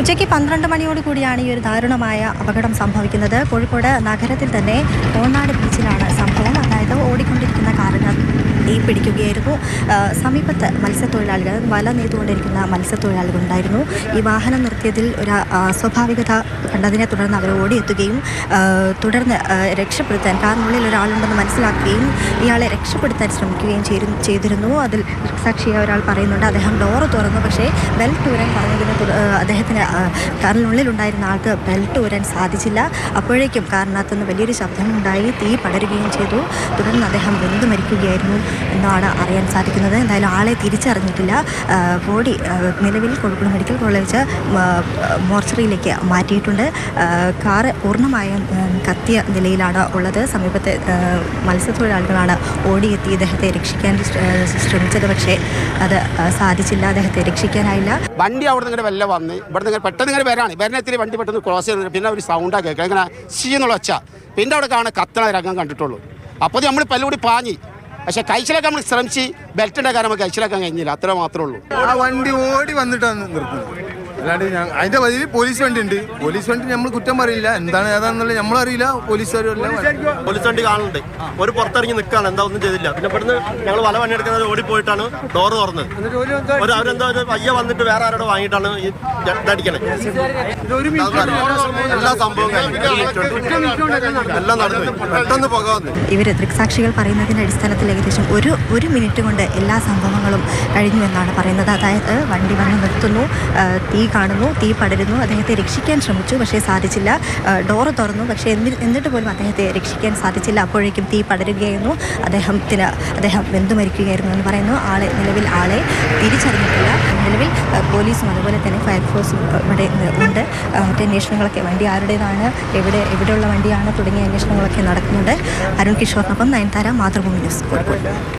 ഉച്ചയ്ക്ക് പന്ത്രണ്ട് മണിയോട് കൂടിയാണ് ഈ ഒരു ദാരുണമായ അപകടം സംഭവിക്കുന്നത്. കോഴിക്കോട് നഗരത്തിൽ തന്നെ ഓണാട് ബീച്ചിലാണ് സംഭവം. അതായത് ഓടിക്കൊണ്ടിരിക്കുന്ന പിടിക്കുകയായിരുന്നു. സമീപത്ത് മത്സ്യത്തൊഴിലാളികൾ വല നെയ്തുകൊണ്ടിരിക്കുന്ന മത്സ്യത്തൊഴിലാളികൾ ഉണ്ടായിരുന്നു ഈ വാഹനം നിർത്തിയതിൽ ഒരു സ്വാഭാവികത കണ്ടതിനെ തുടർന്ന് അവർ ഓടിയെത്തുകയും തുടർന്ന് രക്ഷപ്പെടുത്താൻ കാറിനുള്ളിൽ ഒരാളുണ്ടെന്ന് മനസ്സിലാക്കുകയും ഇയാളെ രക്ഷപ്പെടുത്താൻ ശ്രമിക്കുകയും ചെയ്തിരുന്നു. അതിൽ സാക്ഷിയായ ഒരാൾ പറയുന്നുണ്ട് അദ്ദേഹം ഡോർ തുറന്നു. പക്ഷേ ബെൽറ്റ് ഊരാൻ പറഞ്ഞതിന് അദ്ദേഹത്തിന് കാറിനുള്ളിലുണ്ടായിരുന്ന ആൾക്ക് ബെൽറ്റ് ഊരാൻ സാധിച്ചില്ല. അപ്പോഴേക്കും കാറിനകത്തുനിന്ന് വലിയൊരു ശബ്ദമുണ്ടായി തീ പടരുകയും ചെയ്തു. തുടർന്ന് അദ്ദേഹം വെന്തു മരിക്കുകയായിരുന്നു. എന്നാണ് അറിയാൻ സാധിക്കുന്നത്. എന്തായാലും ആളെ തിരിച്ചറിഞ്ഞിട്ടില്ല. ബോഡി നിലവിൽ കോഴിക്കോട് മെഡിക്കൽ കോളേജ് മോർച്ചറിയിലേക്ക് മാറ്റിയിട്ടുണ്ട്. കാറ് പൂർണമായും കത്തിയ നിലയിലാണ് ഉള്ളത്. സമീപത്തെ മത്സ്യത്തൊഴിലാളികളാണ് ഓടിയെത്തി ഇദ്ദേഹത്തെ രക്ഷിക്കാൻ ശ്ര- ശ്രമിച്ചത്. പക്ഷേ അത് സാധിച്ചില്ല. അദ്ദേഹത്തെ രക്ഷിക്കാനായില്ല. വണ്ടി അവിടെ നിന്ന് വല്ല വന്ന് ഇവിടെ നിന്ന് പെട്ടെന്ന് ഇങ്ങനെ വരാണ്. വരുന്നത്തിൽ വണ്ടി പെട്ടെന്ന് ക്രോസ് ചെയ്ത് പിന്നെ ഒരു സൗണ്ടാണ് കേൾക്കുക ഇങ്ങനെ സീ എന്നുള്ള ഒച്ച. പിന്നെ അവിടെ കാണാൻ കത്തണ രംഗം കണ്ടിട്ടുള്ളൂ. അപ്പോൾ നമ്മൾ പല്ലുകൂടി പാഞ്ഞി. പക്ഷെ കഴിച്ചിലൊക്കെ നമ്മൾ ശ്രമിച്ച് ബെൽറ്റ് ഉണ്ടാക്കാൻ നമുക്ക് കഴിച്ചിലാക്കാൻ കഴിഞ്ഞില്ല. അത്ര മാത്രമേ ഉള്ളൂ. ആ വണ്ടി ഓടി വന്നിട്ടാണ് നിർത്തുന്നത്. അല്ലാണ്ട് ഞാൻ അതിന്റെ വഴി പോലീസ് വണ്ടി ഉണ്ട് പോലീസ് വണ്ടി നമ്മൾ കുറ്റം പറയില്ല. എന്താണ് ഏതാണെന്നുള്ളത് നമ്മളറിയില്ല. പോലീസുകാരും പോലീസ് വണ്ടി കാണുന്നുണ്ട്. ഒരു പുറത്തിറങ്ങി നിൽക്കാണ് എന്താ ഒന്നും ചെയ്തില്ല. പിന്നെ ഇവിടുന്ന് ഞങ്ങൾ വല വണ്ടി എടുക്കുന്നത് ഓടി പോയിട്ടാണ് ഡോർ തുറന്നത് ഒരു അവരെന്തോ ഒരു പയ്യ വന്നിട്ട് വേറെ ആരോട് വാങ്ങിയിട്ടാണ് ഈ ഇതടിക്കണേ എല്ലാ നടന്നു. പെട്ടെന്ന് പുക വന്നു. ഇവർ ദൃക്സാക്ഷികൾ പറയുന്നതിന്റെ അടിസ്ഥാനത്തിൽ ഏകദേശം ഒരു ഒരു മിനിറ്റ് കൊണ്ട് എല്ലാ സംഭവങ്ങളും കഴിഞ്ഞു എന്നാണ് പറയുന്നത്. അതായത് വണ്ടി വന്ന് നിർത്തുന്നു. തീ കാണുന്നു തീ പടരുന്നു അദ്ദേഹത്തെ രക്ഷിക്കാൻ ശ്രമിച്ചു പക്ഷേ സാധിച്ചില്ല. ഡോറ് തുറന്നു പക്ഷേ എന്നി എന്നിട്ട് പോലും അദ്ദേഹത്തെ രക്ഷിക്കാൻ സാധിച്ചില്ല. അപ്പോഴേക്കും തീ പടരുകയായിരുന്നു. അദ്ദേഹത്തിന് അദ്ദേഹം വെന്തു മരിക്കുകയായിരുന്നു എന്ന് പറയുന്നു. ആളെ നിലവിൽ ആളെ തിരിച്ചറിഞ്ഞിട്ടില്ല. നിലവിൽ പോലീസും അതുപോലെ തന്നെ ഫയർഫോഴ്സും ഇവിടെ ഉണ്ട്. മറ്റേ അന്വേഷണങ്ങളൊക്കെ വണ്ടി ആരുടേതാണ് എവിടെ എവിടെയുള്ള വണ്ടിയാണ് തുടങ്ങിയ അന്വേഷണങ്ങളൊക്കെ നടക്കുന്നുണ്ട്. അരുൺ കിഷോറിനൊപ്പം നയൻതാര മാതൃഭൂമി ന്യൂസ് കോഴിക്കോട്.